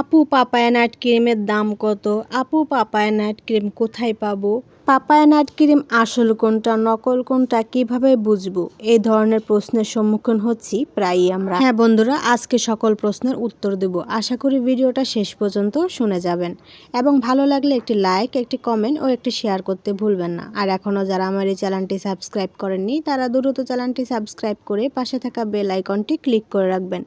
আপু papaya night ক্রিমের দাম কত? আপু পাপায়া নাইট ক্রিম কোথায় পাবো? পাপায়া নাইট ক্রিম আসল কোনটা, নকল কোনটা কীভাবে বুঝব? এই ধরনের প্রশ্নের সম্মুখীন হচ্ছি প্রায়ই আমরা। হ্যাঁ বন্ধুরা, আজকে সকল প্রশ্নের উত্তর দেব। আশা করি ভিডিওটা শেষ পর্যন্ত শুনে যাবেন। এবং ভালো লাগলে একটি লাইক, একটি কমেন্ট ও একটি শেয়ার করতে ভুলবেন না। আর এখনও যারা আমার এই চ্যানেলটি সাবস্ক্রাইব করেননি, তারা দ্রুত চ্যানেলটি সাবস্ক্রাইব করে পাশে থাকা বেল আইকনটি ক্লিক করে রাখবেন।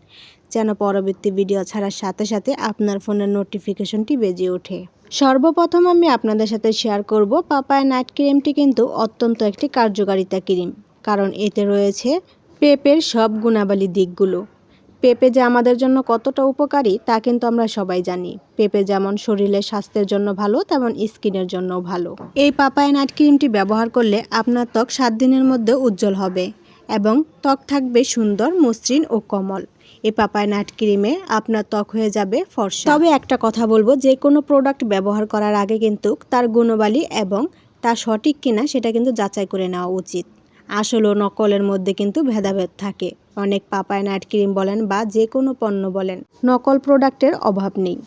যেন পরবর্তী ভিডিও ছাড়ার সাথে সাথে আপনার ফোনের নোটিফিকেশনটি বেজে ওঠে। সর্বপ্রথম আমি আপনাদের সাথে শেয়ার করব পাপায়া নাইট ক্রিমটি কিন্তু অত্যন্ত একটি কার্যকারিতা ক্রিম, কারণ এতে রয়েছে পেঁপের সব গুণাবলী দিকগুলো। পেঁপে যে আমাদের জন্য কতটা উপকারী তা কিন্তু আমরা সবাই জানি। পেঁপে যেমন শরীরের স্বাস্থ্যের জন্য ভালো, তেমন স্কিনের জন্য ভালো। এই পাপায় নাইট ক্রিমটি ব্যবহার করলে আপনার ত্বক সাত দিনের মধ্যে উজ্জ্বল হবে এবং ত্বক থাকবে সুন্দর, মসৃণ ও কোমল। এই পাপায় নাট ক্রিমে আপনার ত্বক হয়ে যাবে ফর্সা। তবে একটা কথা বলব, যে কোনো প্রোডাক্ট ব্যবহার করার আগে কিন্তু তার গুণবালী এবং তা সঠিক কিনা সেটা কিন্তু যাচাই করে নেওয়া উচিত। আসল ও নকলের মধ্যে কিন্তু ভেদাভেদ থাকে। অনেক পাপায় নাইট ক্রিম বলেন বা যে কোনো পণ্য বলেন, নকল প্রোডাক্টের অভাব নেই।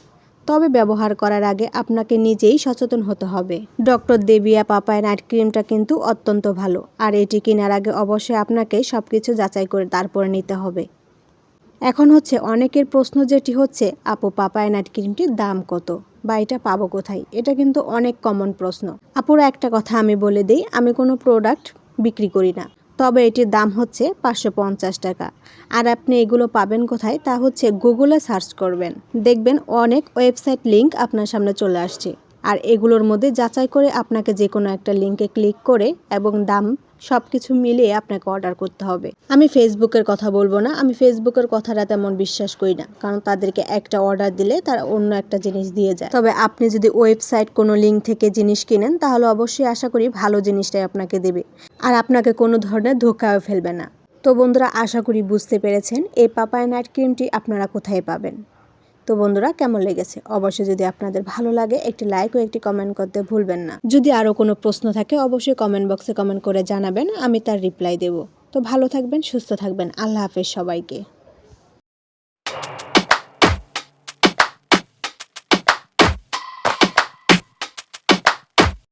তবে ব্যবহার করার আগে আপনাকে নিজেই সচেতন হতে হবে। ডক্টর দেবিয়া পাপায় নাইট ক্রিমটা কিন্তু অত্যন্ত ভালো। আর এটি কেনার আগে অবশ্যই আপনাকে সব কিছু যাচাই করে তারপরে নিতে হবে। এখন হচ্ছে অনেকের প্রশ্ন যেটি হচ্ছে, আপু, পাপায় নাইট ক্রিমটির দাম কত? বা এটা পাবো কোথায়? এটা কিন্তু অনেক কমন প্রশ্ন। আপুরা একটা কথা আমি বলে দিই, আমি কোনো প্রোডাক্ট বিক্রি করি না। তবে এটির দাম হচ্ছে পাঁচশো পঞ্চাশ টাকা। আর আপনি এগুলো পাবেন কোথায়? তা হচ্ছে গুগলে সার্চ করবেন। দেখবেন অনেক ওয়েবসাইট লিংক আপনার সামনে চলে আসছে। আর এগুলোর মধ্যে যাচাই করে আপনাকে যে কোনো একটা লিঙ্কে ক্লিক করে এবং দাম সব কিছু মিলিয়ে আপনাকে অর্ডার করতে হবে। আমি ফেসবুকের কথা বলব না, আমি ফেসবুকের কথাটা তেমন বিশ্বাস করি না, কারণ তাদেরকে একটা অর্ডার দিলে তারা অন্য একটা জিনিস দিয়ে যায়। তবে আপনি যদি ওয়েবসাইট কোনো লিঙ্ক থেকে জিনিস কিনেন, তাহলে অবশ্যই আশা করি ভালো জিনিসটাই আপনাকে দেবে। আর আপনাকে কোনো ধরনের ধোকাও ফেলবে না। তো বন্ধুরা, আশা করি বুঝতে পেরেছেন, এই পাপায় নাইট ক্রিমটি আপনারা কোথায় পাবেন? তো বন্ধুরা, কেমন লেগেছে? অবশ্যই যদি আপনাদের ভালো লাগে, একটি লাইক ও একটি কমেন্ট করতে ভুলবেন না। যদি আরও কোনো প্রশ্ন থাকে, অবশ্যই কমেন্ট বক্সে কমেন্ট করে জানাবেন, আমি তার রিপ্লাই দেব। তো ভালো থাকবেন, সুস্থ থাকবেন। আল্লাহ হাফেজ সবাইকে।